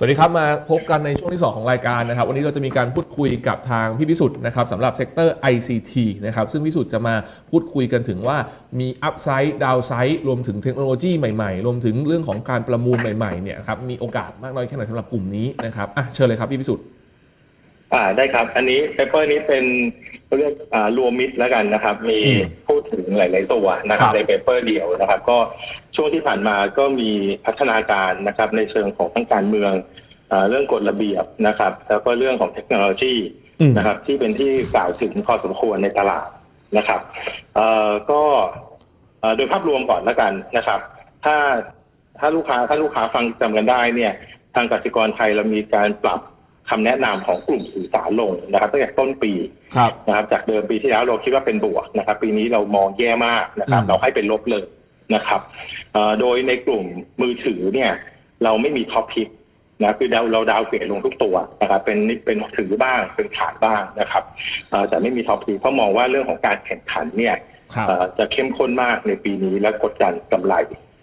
สวัสดีครับ มาพบกันในช่วงที่ 2 ของรายการนะครับ วันนี้เราจะมีการพูดคุยกับทางพี่พิสุทธิ์นะครับสำหรับเซกเตอร์ ICT นะครับซึ่งพิสุทธิ์จะมาพูดคุยกันถึงว่ามีอัพไซด์ดาวไซด์รวมถึงเทคโนโลยีใหม่ๆ รวมถึงเรื่องของการประมูลใหม่ๆเนี่ยครับมีโอกาสมากน้อยแค่ไหนสำหรับกลุ่มนี้นะครับอะเชิญเลยครับพี่พิสุทธิ์อ่าได้ครับ อันนี้เปเปอร์นี้เป็น เรียกอ่ารวมมิตรแล้วกันนะครับ มีอืมพูดถึงหลาย ๆ ตัวนะครัครับบในเปเปอร์เดียวนะครับ ก็ช่วงที่ผ่านมาก็มีพัฒนาการนะครับ ในเชิงของทั้งการเมืองอ่าเรื่องกฎระเบียบนะครับ แล้วก็เรื่องของเทคโนโลยีอืมนะครับ ที่เป็นที่กล่าวถึงพอสมควรในตลาดนะครับเอ่อก็เอ่อโดยภาพรวมก่อนแล้วกันนะครับ ถ้าถ้าลูกค้าถ้าลูกค้าฟังจำกันได้เนี่ย ทางกสิกรไทยเรามีการปรับ คำแนะนำของกลุ่มสื่อสารลงนะครับตั้งแต่ต้นปีครับนะครับ จากเดิมปีที่แล้วเราคิดว่าเป็นบวกนะครับ ปีนี้เรามองแย่มากนะครับอืมเราให้เป็นลบเลยนะครับเอ่อโดยในกลุ่มมือถือเนี่ย เราไม่มีท็อปพิกนะคือเราเราดาวเกรดลงทุกตัวนะครับ เป็นเป็นถือบ้างเป็นขาดบ้างนะครับเอ่อแต่ไม่มีท็อปพิกเพราะมองว่าเรื่องของการแข่งขันเนี่ยครับเอ่อจะเข้มข้นมากในปีนี้และกดดันกำไร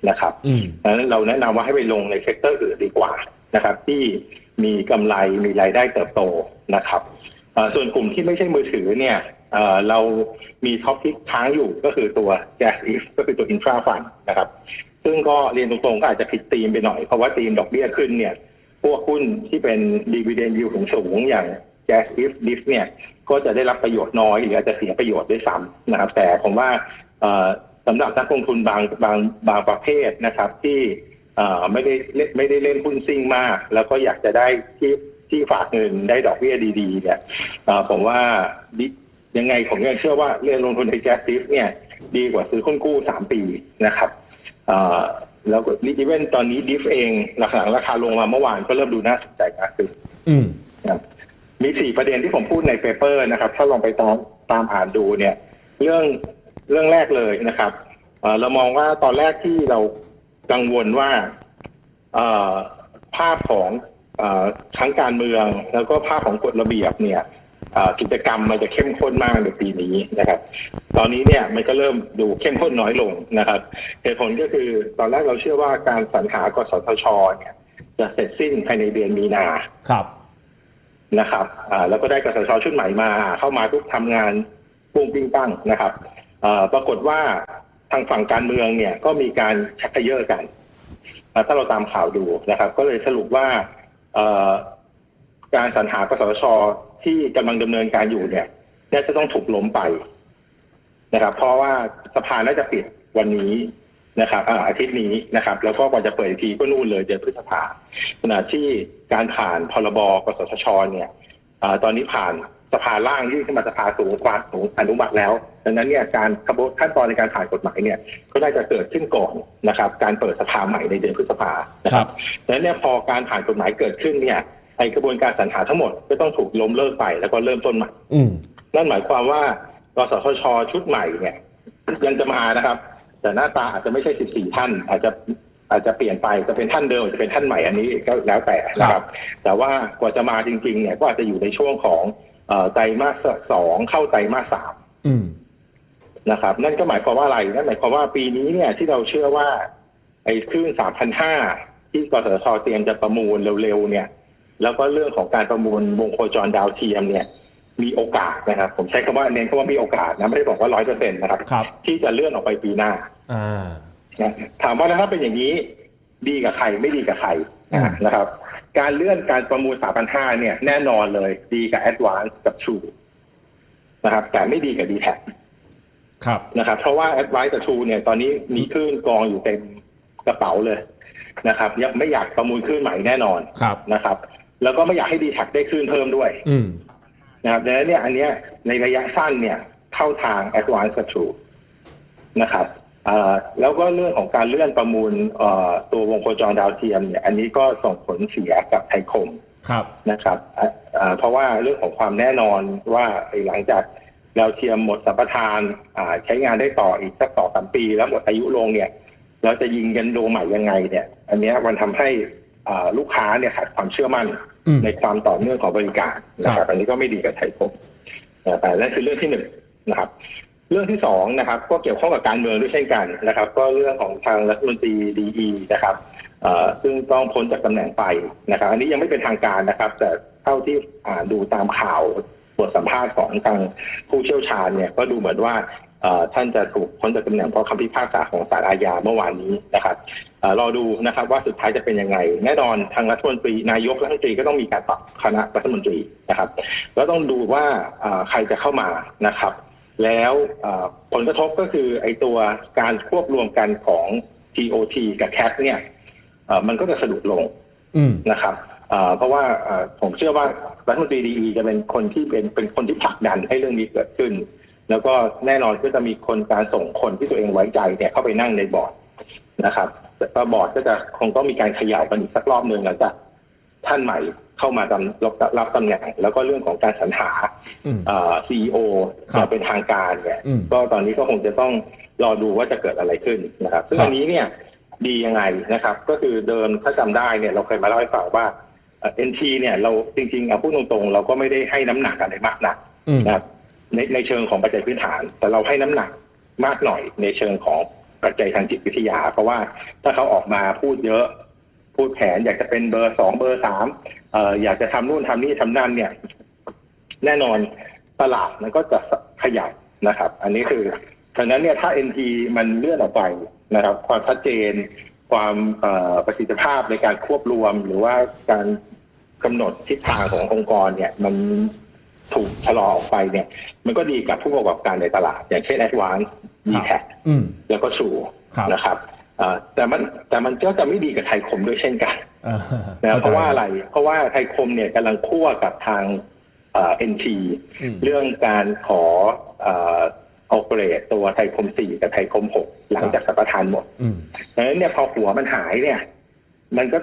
นะครับอืมดังนั้นเราแนะนำว่าให้ไปลงในเซกเตอร์อื่นดีกว่านะครับ ที่ มีกำไรมีรายได้เติบโตนะครับส่วนกลุ่มที่ไม่ใช่มือถือเนี่ยเรามีท็อปพิกค้างอยู่ก็คือตัว gas if ก็คือตัว infra fund นะครับ ซึ่งก็เรียนตรงๆก็อาจจะผิดธีมไปหน่อย เพราะว่าธีมดอกเบี้ยขึ้นเนี่ย พวกหุ้นที่เป็น dividend yield สูงอย่าง gas if dif เนี่ยก็จะได้รับประโยชน์น้อย หรืออาจจะเสียประโยชน์ด้วยซ้ำนะครับ แต่ผมว่าสำหรับนักลงทุนบางบางบางประเภทนะครับที่ เอ่อไม่ได้เล่นไม่ได้เล่นหุ้นซิ่งมาก แล้วก็อยากจะได้ที่ที่ฝากเงินได้ดอกเบี้ยดีๆ เนี่ยเอ่อผมว่าดิยังไงผมยังเชื่อว่าเรียนลงทุนในแก๊สดิฟเนี่ยดีกว่าซื้อหุ้นกู้สามปีนะครับเอ่อแล้วก็ลิจิเวนตอนนี้ดิฟเองหลังๆราคาลงมาเมื่อวานก็เริ่มดูน่าสนใจมากขึ้นอืมนะครับมีสี่ประเด็นที่ผมพูดในเปเปอร์นะครับ ถ้าลองไปตามตามอ่านดูเนี่ย เรื่องเรื่องแรกเลยนะครับเอ่อเรามองว่าตอนแรกที่เรา กังวลว่าเอ่อภาพของเอ่อทั้งการเมือง แล้วก็ภาพของกฎระเบียบเนี่ยเอ่อกิจกรรมมันจะเข้มข้นมากในปีนี้นะครับ ตอนนี้เนี่ยมันก็เริ่มดูเข้มข้นน้อยลงนะครับเหตุผลก็คือตอนแรกเราเชื่อว่าการสรรหากสทชเนี่ยจะเสร็จสิ้นภายในเดือนมีนาครับนะครับอ่าแล้วก็ได้กสทชชุดใหม่มา เข้ามาทุกทำงานปุ้งปิ้งปั้งนะครับอ่าปรากฏว่าทางฝั่งการเมืองเนี่ยก็มีการชักกระเยอะกันถ้าเราตามข่าวดูนะครับ ก็เลยสรุปว่าการสรรหากสชที่กำลังดำเนินการอยู่เนี่ยน่าจะต้องถูกล้มไปนะครับ เพราะว่าสภาน่าจะปิดวันนี้นะครับอาทิตย์นี้นะครับ แล้วก็กว่าจะเปิดอีกทีก็นู่นเลยเดือนพฤษภาขณะที่การผ่านพรบกสทชเนี่ยอตอนนี้ผ่าน สภาล่างยื่นขึ้นมาสภาสูงกว่าสูงอนุมัติแล้ว ดังนั้นเนี่ยการกระบวนขั้นตอนในการผ่านกฎหมายเนี่ยก็ได้จะเกิดขึ้นก่อนนะครับ การเปิดสภาใหม่ในเดือนพฤษภานะคครัรับบดังนั้นเนี่ยพอการผ่านกฎหมายเกิดขึ้นเนี่ยไอกระบวนการสรรหาทั้งหมดก็ต้องถูกล้มเลิกไปแล้วก็เริ่มต้นใหม่อืมนั่นหมายความว่ากสทชชุดใหม่เนี่ยยังจะมานะครับ แต่หน้าตาอาจจะไม่ใช่ 14 ท่าน อาจจะอาจจะเปลี่ยนไปจะเป็นท่านเดิมอาจจะเป็นท่านใหม่อันนี้ก็แล้วแต่นะคครัรับบแต่ว่ากว่าจะมาจริงๆเนี่ยก็อาจจะอยู่ในช่วงของเอ่อ ไตรมาสสองเข้าไตรมาสสามอืมนะครับ นั่นก็หมายความว่าอะไร นั่นหมายความว่าปีนี้เนี่ยที่เราเชื่อว่า ไอ้คลื่นสามพันห้าที่กสทชเตรียมจะประมูลเร็วๆเนี่ย แล้วก็เรื่องของการประมูลวงโคจรดาวเทียมเนี่ย มีโอกาสนะครับ ผมใช้คำว่าเน้นคำว่ามีโอกาสนะไม่ได้บอกว่าร้อยเปอร์เซ็นต์นะครับครับที่จะเลื่อนออกไปปีหน้าอ่านะถามว่าแล้วถ้าเป็นอย่างนี้ดีกับใครไม่ดีกับใครอืมนะครับ การเลื่อนการประมูล 3,500 เนี่ย แน่นอนเลยดีกับ Advance กับ True นะครับ แต่ไม่ดีกับ d t แทครับนะครับ เพราะว่า Advance กับ True เนี่ยตอนนี้มีคลื่นกองอยู่เต็มกระเป๋าเลยนะครับยังไม่อยากประมูลคลื่นใหม่แน่นอนครับนะครับ แล้วก็ไม่อยากให้ d t แทได้คลื่นเพิ่มด้วย อืมนะครับดังนั้นเนี่ยอันเนี้ยในระยะสั้นเนี่ย เข้าทาง Advance กับ True นะครับเอ่อแล้วก็เรื่องของการเลื่อนประมูลเอ่อตัววงโคจรดาวเทียมเนี่ยอันนี้ก็ส่งผลเสียกับไทยคมครับ นะครับอะอ่าเพราะว่าเรื่องของความแน่นอนว่าไอ้หลังจากดาวเทียมหมดสัมปทานอ่าใช้งานได้ต่ออีกสักสองสามปี แล้วหมดอายุลงเนี่ยเราจะยิงกันดวงใหม่ยังไงเนี่ย อันเนี้ยมันทำให้อ่าลูกค้าเนี่ยขาดความเชื่อมั่น อืม ในความต่อเนื่องของบริการนะคครัรับบอันนี้ก็ไม่ดีกับไทยคมนะแต่นั่นคือเรื่องที่หนึ่งนะครับ เรื่องที่สองนะครับ ก็เกี่ยวข้องกับการเมืองด้วยเช่นกันนะครับ ก็เรื่องของทางรัฐมนตรีดีนะครับเอ่อซึ่งต้องพ้นจากตำแหน่งไปนะครับ อันนี้ยังไม่เป็นทางการนะครับ แต่เท่าที่อ่าดูตามข่าวบทสัมภาษณ์ของทางผู้เชี่ยวชาญเนี่ยก็ดูเหมือนว่าท่านจะถูกพ้นจากตำแหน่งเพราะคำพิพากษาของศาลอาญาเมื่อวานนี้นะครับเอ่อรอดูนะครับว่าสุดท้ายจะเป็นยังไง แน่นอนทางรัฐมนตรีนายกรัฐมนตรีก็ต้องมีการปรับคณะรัฐมนตรีนะครับ แล้วต้องดูว่าใครจะเข้ามานะครับ แล้วเอ่อผลกระทบก็คือไอตัวการควบรวมกันของ TOT กับ CAT เนี่ยเอ่อมันก็จะสะดุดลงอืมนะครับเอ่อเพราะว่าเอ่อผมเชื่อว่ารัฐมนตรีดีจะเป็นคนที่เป็นเป็นคนที่ผลักดันให้เรื่องนี้เกิดขึ้น แล้วก็แน่นอนก็จะมีคนการส่งคนที่ตัวเองไว้ใจเนี่ยเข้าไปนั่งในบอร์ดนะครับแต่ก็บอร์ดก็จะคงต้องมีการเขย่ากันอีกสักรอบหนึ่งหลังจาก ท่านใหม่เข้ามารับรับรับตำแหน่ง แล้วก็เรื่องของการสรรหาอืมเอ่อ CEO ครับอย่างเป็นทางการเนี่ยอืม ก็ตอนนี้ก็คงจะต้องรอดูว่าจะเกิดอะไรขึ้นนะครับ ซึ่งครับอันนี้เนี่ยดียังไงนะครับ ก็คือเดิมถ้าจำได้เนี่ยเราเคยมาเล่าให้ฟังว่าเอ็นทีเนี่ยเราจริงๆเอาพูดตรงๆ เราก็ไม่ได้ให้น้ำหนักอะไรมากนัก อืม นะครับในในเชิงของปัจจัยพื้นฐาน แต่เราให้น้ำหนักมากหน่อยในเชิงของปัจจัยทางจิตวิทยา เพราะว่าถ้าเขาออกมาพูดเยอะ พูดแผนอยากจะเป็นเบอร์สองเบอร์สามเอ่ออยากจะทำนู่นทำนี่ทำนั่นเนี่ย แน่นอนตลาดมันก็จะขยับนะครับ อันนี้คือดังนั้นเนี่ยถ้า NT มันเลื่อนออกไปนะครับ ความชัดเจน ความเอ่อประสิทธิภาพในการควบรวม หรือว่าการกำหนดทิศทางขององค์กรเนี่ย มันถูกชะลอออกไปเนี่ย มันก็ดีกับผู้ประกอบการในตลาด อย่างเช่น Advance d t a c อืมแล้วก็ True ครับนะครับเอ่อ แต่มันแต่มันก็จะไม่ดีกับไทยคมด้วยเช่นกันอ่านะเพราะว่าข้อะไร เพราะว่าไทยคมเนี่ยกำลังคั่วกับทางเอ็นทีอืมเรื่องการขอเออเปเรตตัวไทยคมสี่กับไทยคมหกหลังจากสัมปทานหมดอืมดังนั้นเนี่ยพอหัวมันหายเนี่ย มันก็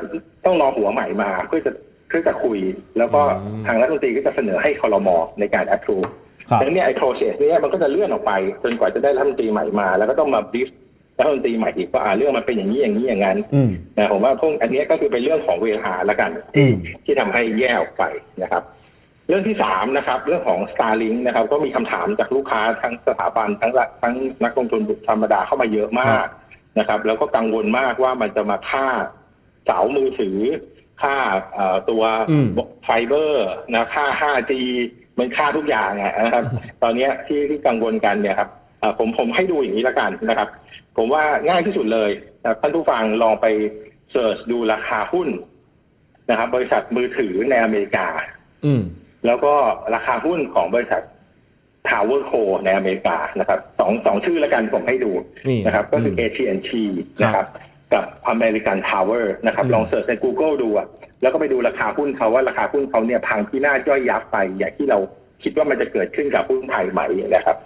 ต้องรอหัวใหม่มาเพื่อจะเพื่อจะคุย แล้วก็อืมทางรัฐมนตรีก็จะเสนอให้คอรมอในการ approve ครับดังนั้นเนี่ยไอ้ process เนี้ยมันก็จะเลื่อนออกไปจนกว่าจะได้รัฐมนตรีใหม่มา แล้วก็ต้องมา brief รัฐมนตรีใหม่อีกว่าอ่าเรื่องมันเป็นอย่างนี้อย่างนี้อย่างนั้นอืม นะผมว่าพวกอันเนี้ยก็คือเป็นเรื่องของเวลาละกันอืม ที่ทำให้แยกออกไปนะครับ เรื่องที่สามนะครับ เรื่องของ Starlink นะครับ ก็มีคำถามจากลูกค้าทั้งสถาบันทั้งละทั้งนักลงทุนธรรมดาเข้ามาเยอะมากนะครับ แล้วก็กังวลมากว่ามันจะมาฆ่าเสามือถือฆ่าเอ่อตัวอืม ไฟเบอร์นะฆ่า 5G มันฆ่าทุกอย่างอะนะครับ ตอนเนี้ยที่ที่กังวลกันเนี่ยครับเอ่อผมผมให้ดูอย่างนี้ละกันนะครับ ผมว่าง่ายที่สุดเลยนะครับท่านผู้ฟังลองไปเสิร์ชดูราคาหุ้นนะครับ บริษัทมือถือในอเมริกา อืม แล้วก็ราคาหุ้นของบริษัท Tower Co ในอเมริกานะครับสองสองชื่อแล้วกันผมให้ดูนี่นะครับ ก็คือม AT&T นะครับ กับ American Tower นะครับ อืม ลองเสิร์ชใน Google ดูอะแล้วก็ไปดูราคาหุ้นเขาว่าราคาหุ้นเขาเนี่ยพังพินาศย่อยยับไปอย่างที่เรา คิดว่ามันจะเกิดขึ้นกับหุ้นไทยไหมนะครับ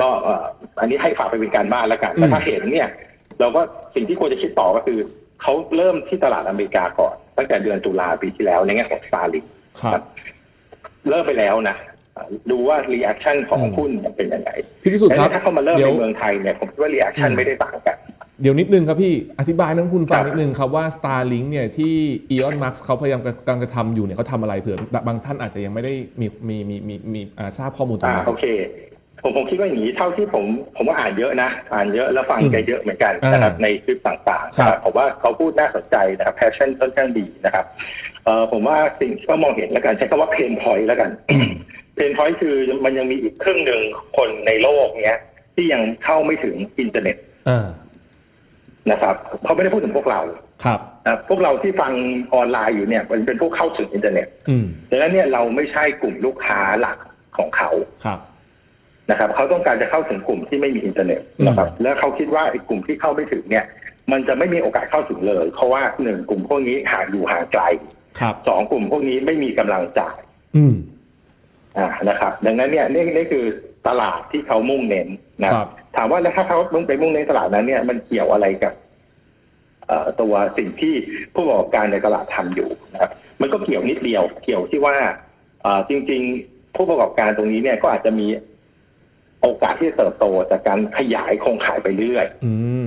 ก็เอ่ออันนี้ให้ฝากไปเป็นการบ้านแล้วกันแต่ถ้าเห็นเนี่ย เราก็สิ่งที่ควรจะคิดต่อก็คือเขาเริ่มที่ตลาดอเมริกาก่อน ตั้งแต่เดือนตุลาปีที่แล้วในแง่ของ Starlink ครับเริ่มไปแล้วนะดูว่ารีแอคชั่นของอืมหุ้นเนี่ยเป็นยังไงพี่พิสุทธิ์ครับแต่ถ้าเขามาเริ่มเดี๋ยในวเมืองไทยเนี่ยผมคิดว่ารีแอคชั่นอืมไม่ได้ต่างกัน เดี๋ยวนิดนึงครับพี่อธิบายนักลงทุนฟังครับนิดนึงครับว่า Starlink เนี่ยที่ Elon Musk เขาพยายามกำลังจะทำอยู่เนี่ยเขาทำอะไรเผื่อบางท่านอาจจะยังไม่ได้มีมีมีมีมีอ่าทราบข้อมูลตรงอ่านี้โอเคผมผมคิดว่าอย่างนี้เท่าที่ผมผมก็อ่านเยอะนะ อ่านเยอะแล้วฟังอืมแกเยอะเหมือนกันนะครับอ่าในคลิปต่างๆครับนะครับผมว่าเขาพูดน่าสนใจนะครับ passion ค่อนข้างดีนะครับเอ่อผมว่าสิ่งที่เขามองเห็นแล้วกันใช้คำว่า pain point แล้วกัน pain point คือมันยังมีอีกครึ่งหนึ่งคนในโลกเนี้ยที่ยังเข้าไม่ถึงอินเทอร์เน็ตอ่า นะครับเขาไม่ได้พูดถึงพวกเราครับนะพวกเราที่ฟังออนไลน์อยู่เนี่ยมันเป็นพวกเข้าถึงอินเทอร์เน็ตอืมดังนั้นเนี่ยเราไม่ใช่กลุ่มลูกค้าหลักของเขาครับนะครับ เขาต้องการจะเข้าถึงกลุ่มที่ไม่มีอินเทอร์เน็ตนะครับ แล้วเขาคิดว่าไอ้กลุ่มที่เข้าไม่ถึงเนี่ย มันจะไม่มีโอกาสเข้าถึงเลย เพราะว่าหนึ่งกลุ่มพวกนี้ห่างอยู่ห่างไกลครับสองกลุ่มพวกนี้ไม่มีกำลังจ่าย อืมอ่านะครับ ดังนั้นเนี่ยนี่นี่คือตลาดที่เขามุ่งเน้นนะครับ ถามว่าแล้วถ้าเขามุ่งไปมุ่งเน้นตลาดนั้นเนี่ยมันเกี่ยวอะไรกับเอ่อตัวสิ่งที่ผู้ประกอบการในตลาดทำอยู่นะครับ มันก็เกี่ยวนิดเดียว เกี่ยวที่ว่าเอ่อจริง ๆ ผู้ประกอบการตรงนี้เนี่ยก็อาจจะมีโอกาสที่จะเติบโตจากการขยายโครงข่ายไปเรื่อยอืม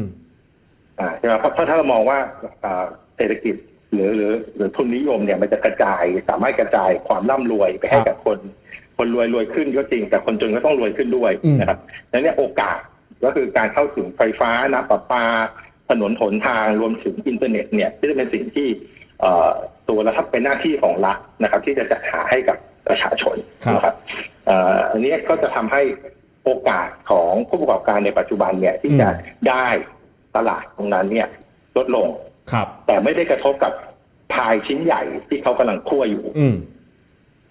อ่าใช่ไหมเพราะเพราะถ้าเรามองว่าอ่าเศรษฐกิจหรือหรือหรือทุนนิยมเนี่ยมันจะกระจายสามารถกระจายความร่ำรวยไปให้ครับกับคน คนรวยรวยขึ้นก็จริง แต่คนจนก็ต้องรวยขึ้นด้วยอืมนะครับดังนั้นเนี่ยโอกาส ก็คือการเข้าถึงไฟฟ้าน้ำประปา ถนนหนทางรวมถึงอินเทอร์เน็ตเนี่ยที่จะเป็นสิ่งที่เอ่อตัวรัฐเป็นหน้าที่ของรัฐนะครับ ที่จะจัดหาให้กับประชาชนครับนะครับเอ่ออันนี้ก็จะทำให้โอกาสของผู้ประกอบการในปัจจุบันเนี่ยที่จะได้ตลาดตรงนั้นเนี่ยลดลงครับ แต่ไม่ได้กระทบกับพายชิ้นใหญ่ที่เขากำลังคั่วอยู่ อืม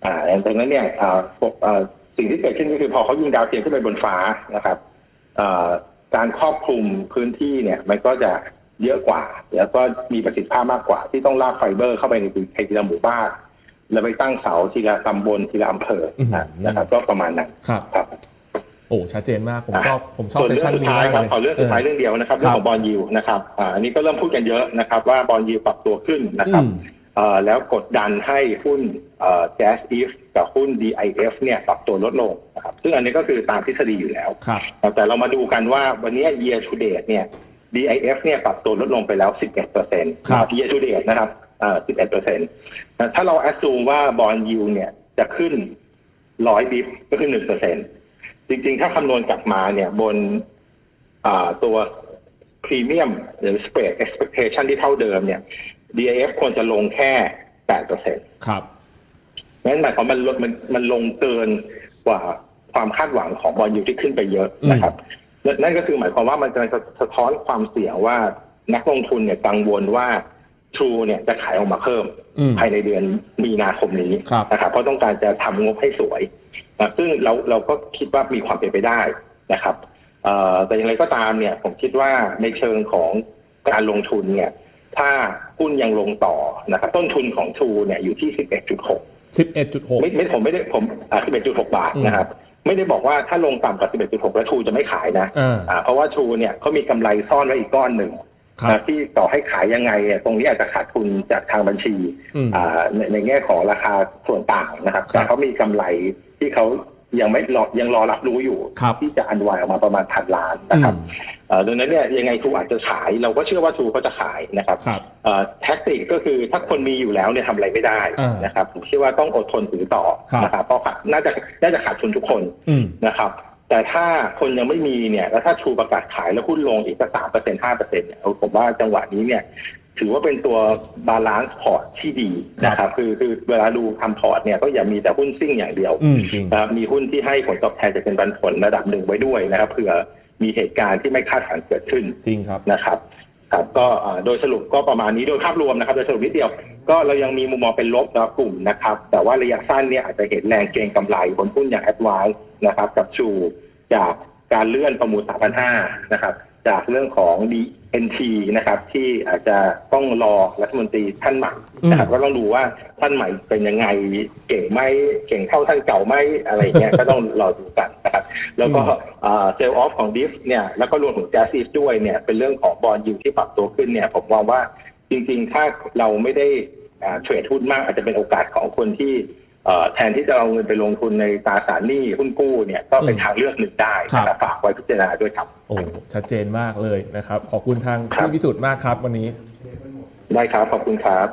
อ่าดังนั้นเนี่ยอ่าพวกอ่าสิ่งที่เกิดขึ้นก็คือพอเขายิงดาวเทียมขึ้นไปบนฟ้านะครับอ่า การครอบคลุมพื้นที่เนี่ยมันก็จะเยอะกว่า แล้วก็มีประสิทธิภาพมากกว่า ที่ต้องลากไฟเบอร์เข้าไปในทีละหมู่บ้านแล้วไปตั้งเสาทีละตำบลทีละอำเภอนะนะครับก็ประมาณนั้นครับครับโอ้ชัดเจนมาก ผมอะชอบผมชอบส่วนเซสเรื่ชัอนงสุดนี้ท้ายมากครับเลยขอเรื่องสุดท้ายเรื่องเดียวนะครับเรื่องของบอลยูนะครับอ่าอันนี้ก็เริ่มพูดกันเยอะนะครับ ว่าบอลยูปรับตัวขึ้นนะครับอืมเอ่อ แล้วกดดันให้หุ้นแก๊สอีฟกับหุ้น DIF เนี่ยปรับตัวลดลงนะครับซึ่งอันนี้ก็คือตามทฤษฎีอยู่แล้วครับแต่เรามาดูกันว่าวันนี้ year to date เนี่ย DIF เนี่ยปรับตัวลดลงไปแล้ว 11เปอร์เซ็นต์ครับ year to date นะครับเอ่อ11เปอร์เซ็นต์ถ้าเรา assume ว่าบอลยูเนี่ยจะขึ้น 100บิปก็คือ1เปอร์เซ็นต์จริงๆ ถ้าคำนวณกลับมาเนี่ยบนอ่าตัว premium หรือ spread expectation ที่เท่าเดิมเนี่ย DIF ควรจะลงแค่8เปอร์เซ็นต์ครับนั่นหมายความว่ามันลดมันมันลงเกินกว่าความคาดหวังของบอลยูที่ขึ้นไปเยอะนะครับนั่นนั่นก็คือหมายความว่ามันจะสะท้อนความเสี่ยงว่านักลงทุนเนี่ยกังวลว่า True เนี่ยจะขายออกมาเพิ่มอืมภายในเดือนมีนาคมนี้ครับนะครับเพราะต้องการจะทำงบให้สวยนะซึ่งเราเราก็คิดว่ามีความเป็นไปได้นะครับเอ่อแต่อย่างไรก็ตามเนี่ยผมคิดว่าในเชิงของการลงทุนเนี่ย ถ้าหุ้นยังลงต่อนะครับต้นทุนของ True เนี่ยอยู่ที่ 11.6สิบเอ็ดจุดหกไม่ไม่ผมไม่ได้ผมอ่า11.6 บาทอืมนะครับไม่ได้บอกว่าถ้าลงต่ำกว่า 11.6 แล้วทูจะไม่ขายนะอ่า อ่าเพราะว่าทูเนี่ยเขามีกำไรซ่อนไว้อีกก้อนหนึ่งครับ นะที่ต่อให้ขายยังไงเนี่ยตรงนี้อาจจะขาดทุนจากทางบัญชีอืม อ่าในในแง่ของราคาส่วนต่างนะครับ ครับ แต่เขามีกำไรที่เขา ยังไม่รอยังรอรับรู้อยู่ ครับ ที่จะอันวายออกมาประมาณพันล้านนะครับอืม เอ่อดังนั้นเนี่ยยังไงทูอาจจะขาย เราก็เชื่อว่าทูเขาจะขายนะครับครับแท็กติกก็คือถ้าคนมีอยู่แล้วเนี่ยทำอะไรไม่ได้อ่านนะครับผมคิดว่าต้องอดทนถือต่อครับ นะครับเพราะขาดน่าจะน่าจะขาดทุนทุกคนอืม นะครับ แต่ถ้าคนยังไม่มีเนี่ยแล้วถ้าชูประกาศขายแล้วหุ้นลงอีกสักสามเปอร์เซ็นห้าเปอร์เซ็นเนี่ยผมว่าจังหวะนี้เนี่ย ถือว่าเป็นตัวบาลานซ์พอร์ตที่ดีนะครับ คือคือเวลาดูทำพอร์ตเนี่ยก็อย่ามีแต่หุ้นซิ่งอย่างเดียวอืมจริงนะครับมีหุ้นที่ให้ผลตอบแทนจะเป็นปันผลระดับหนึ่งไว้ด้วยนะครับเผื่อมีเหตุการณ์ที่ไม่คาดฝันเกิดขึ้นจริงครับนะครับครับก็อ่าโดยสรุปก็ประมาณนี้โดยภาพรวมนะครับ โดยสรุปนิดเดียวก็เรายังมีมุมมองเป็นลบนะกลุ่มนะครับ แต่ว่าระยะสั้นเนี่ยอาจจะเห็นแรงเก็งกำไรบนหุ้นอย่าง a d v a n c e นะครับ กับชูจากการเลื่อนประมูล 3,500 นะครับ จากเรื่องของ DNT นะครับ ที่อาจจะต้องรอรัฐมนตรีท่านใหม่นะครับอืมก็ต้องดูว่าท่านใหม่เป็นยังไงเก่งไหมเก่งเท่าท่านเก่าไหมอะไรอย่างเงี้ยก็ต้องรอดูกันนะครับ แล้วก็เซลล์ออฟของดิฟเนี่ยแล้วก็รวมถึงแจ z ซีด้วยเนี่ยเป็นเรื่องของบอลยูที่ปรับตัวขึ้นเนี่ยผมมองว่าจริงๆ ถ้าเราไม่ได้อ่าเทรดหุ้นมากอาจจะเป็นโอกาสของคนที่เอ่อ แทนที่จะเอาเงินไปลงทุนในตราสารหนี้หุ้นกู้เนี่ยก็เป็นอืมทางเลือกหนึ่งได้ครับนะครับฝากไว้พิจารณาด้วยครับโอ้ชัดเจนมากเลยนะครับ ขอบคุณทางครับพี่พิสุทธิ์มากครับวันนี้ ได้ครับ ขอบคุณครับ